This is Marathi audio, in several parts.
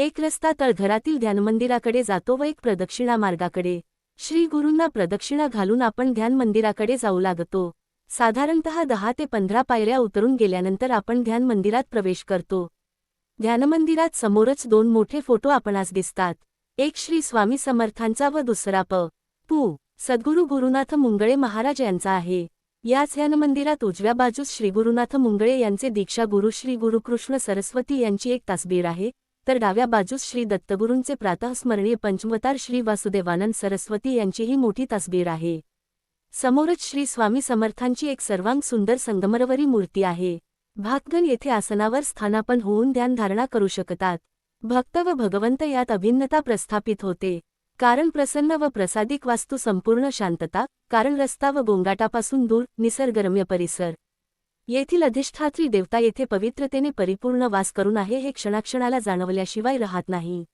एक रस्ता तळघरातील ध्यानमंदिराकडे जातो व एक प्रदक्षिणा मार्गाकडे. श्री गुरूंना प्रदक्षिणा घालून आपण ध्यान मंदिराकडे जाऊ लागतो. साधारणतः दहा ते पंधरा पायऱ्या उतरून गेल्यानंतर आपण ध्यान मंदिरात प्रवेश करतो. ध्यानमंदिरात समोरच दोन मोठे फोटो आपणास दिसतात. एक श्री स्वामी समर्थांचा व दुसरा प. पू. सद्गुरू गुरुनाथ मुंगळे महाराज यांचा आहे. याच ध्यानमंदिरात उजव्या बाजूस श्री गुरुनाथ मुंगळे यांचे दीक्षा गुरु श्री गुरुकृष्ण सरस्वती यांची एक तासबीर आहे. तर डाव्या बाजूस श्री दत्तगुरूंचे प्रातःस्मरणीय पंचमतार श्री वासुदेवानंद सरस्वती यांचीही मोठी तसबीर आहे. समोरच श्री स्वामी समर्थांची एक सर्वांग सुंदर संगमरवरी मूर्ती आहे. भातगण येथे आसनावर स्थानापन होऊन ध्यानधारणा करू शकतात. भक्त व भगवंत यात अभिन्नता प्रस्थापित होते. कारण प्रसन्न व प्रसादिक वास्तू संपूर्ण शांतता कारण रस्ता व गोंगाटापासून दूर निसर्गरम्य परिसर. येथील अधिष्ठात्री देवता येथे पवित्रतेने परिपूर्ण वास करून आहे हे क्षणाक्षणाला जाणवल्याशिवाय राहत नाही.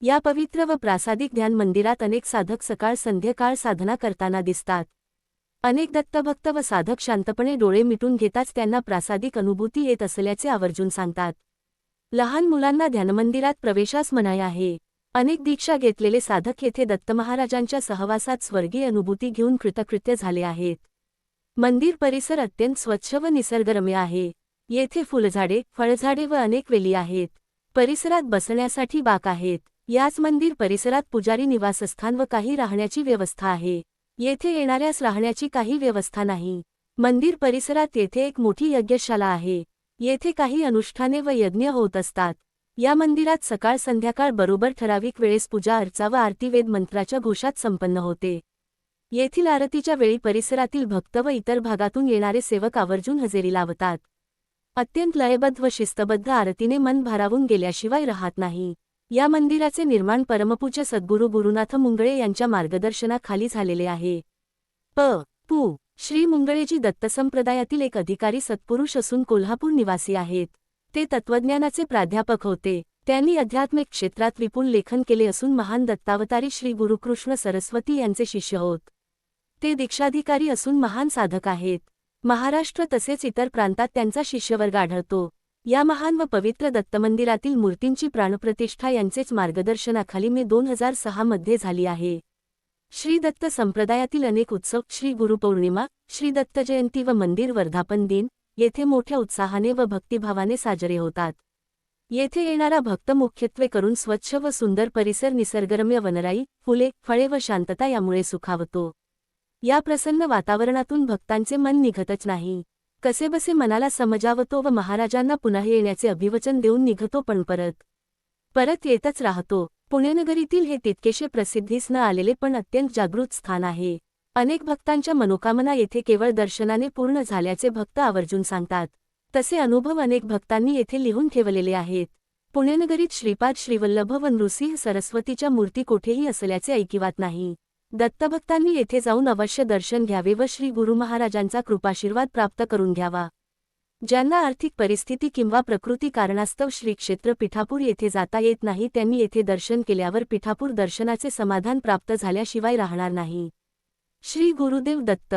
या पवित्र व प्रासादिक ध्यान मंदिरात अनेक साधक सकाळ संध्याकाळ साधना करताना दिसतात. अनेक दत्तभक्त व साधक शांतपणे डोळे मिटून घेताच त्यांना प्रासादिक अनुभूती येत असल्याचे आवर्जून सांगतात. लहान मुलांना ध्यानमंदिरात प्रवेशास मनाई आहे. अनेक दीक्षा घेतलेले साधक येथे दत्तमहाराजांच्या सहवासात स्वर्गीय अनुभूती घेऊन कृतकृत्य झाले आहेत. मंदिर परिसर अत्यंत स्वच्छ व निसर्गरम्य आहे. येथे फुलझाडे फळझाडे व अनेक वेली आहेत. परिसरात बसण्यासाठी बाक आहेत. याच मंदिर परिसरात पुजारी निवासस्थान व काही राहण्याची व्यवस्था आहे. येथे येणाऱ्यास राहण्याची काही व्यवस्था नाही. मंदिर परिसरात येथे एक मोठी यज्ञशाला आहे. येथे काही अनुष्ठाने व यज्ञ होत असतात. या मंदिरात सकाळ संध्याकाळ बरोबर ठराविक वेळेस पूजा अर्चा व आरती वेद मंत्राच्या घोषात संपन्न होते. येथील आरतीच्या वेळी परिसरातील भक्त व इतर भागातून येणारे सेवक आवर्जून हजेरी लावतात. अत्यंत लयबद्ध व शिस्तबद्ध आरतीने मन भारावून गेल्याशिवाय राहत नाही. या मंदिराचे निर्माण परमपूज्य सद्गुरू गुरुनाथ मुंगळे यांच्या मार्गदर्शनाखाली झालेले आहे. प. पू. श्री मुंगळेजी दत्तसंप्रदायातील एक अधिकारी सत्पुरुष असून कोल्हापूर निवासी आहेत. ते तत्त्वज्ञानाचे प्राध्यापक होते. त्यांनी अध्यात्मिक क्षेत्रात विपुल लेखन केले असून महान दत्तावतारी श्री गुरुकृष्ण सरस्वती यांचे शिष्य होत. ते दीक्षाधिकारी असून महान साधक आहेत. महाराष्ट्र तसेच इतर प्रांतात त्यांचा शिष्यवर्ग आढळतो. या महान व पवित्र दत्तमंदिरातील मूर्तींची प्राणप्रतिष्ठा यांचेच मार्गदर्शनाखाली मे दोन हजार सहा मध्ये झाली आहे. श्री दत्त संप्रदायातील अनेक उत्सव श्री गुरुपौर्णिमा श्री दत्त जयंती व मंदिर वर्धापन दिन येथे मोठ्या उत्साहाने व भक्तिभावाने साजरे होतात. येथे येणारा भक्त मुख्यत्वे करून स्वच्छ व सुंदर परिसर निसर्गरम्य वनराई फुले फळे व शांतता यामुळे सुखावतो. या प्रसन्न वातावरणातून भक्तांचे मन निघतच नाही. कसेबसे मनाला समजावतो व महाराजांना पुन्हा येण्याचे अभिवचन देऊन निघतो पण परत. परत येतच राहतो. पुण्यनगरीतील हे तितकेशे प्रसिद्धीस न आलेले पण अत्यंत जागृत स्थान आहे. अनेक भक्तांच्या मनोकामना येथे केवळ दर्शनाने पूर्ण झाल्याचे भक्त आवर्जून सांगतात. तसे अनुभव अनेक भक्तांनी येथे लिहून ठेवलेले आहेत. पुण्यनगरीत श्रीपाद श्रीवल्लभ व नृसिंह सरस्वतीच्या मूर्ती कोठेही असल्याचे ऐकिवात नाही. दत्तभक्तांनी येथे जाऊन अवश्य दर्शन घ्यावे व श्री गुरु महाराजांचा कृपाशीर्वाद प्राप्त करून घ्यावा. ज्यांना आर्थिक परिस्थिती किंवा प्रकृती कारणास्तव श्री क्षेत्र पिठापूर येथे जाता येत नाही त्यांनी येथे दर्शन केल्यावर पिठापूर दर्शनाचे समाधान प्राप्त झाल्याशिवाय राहणार नाही. श्री गुरुदेव दत्त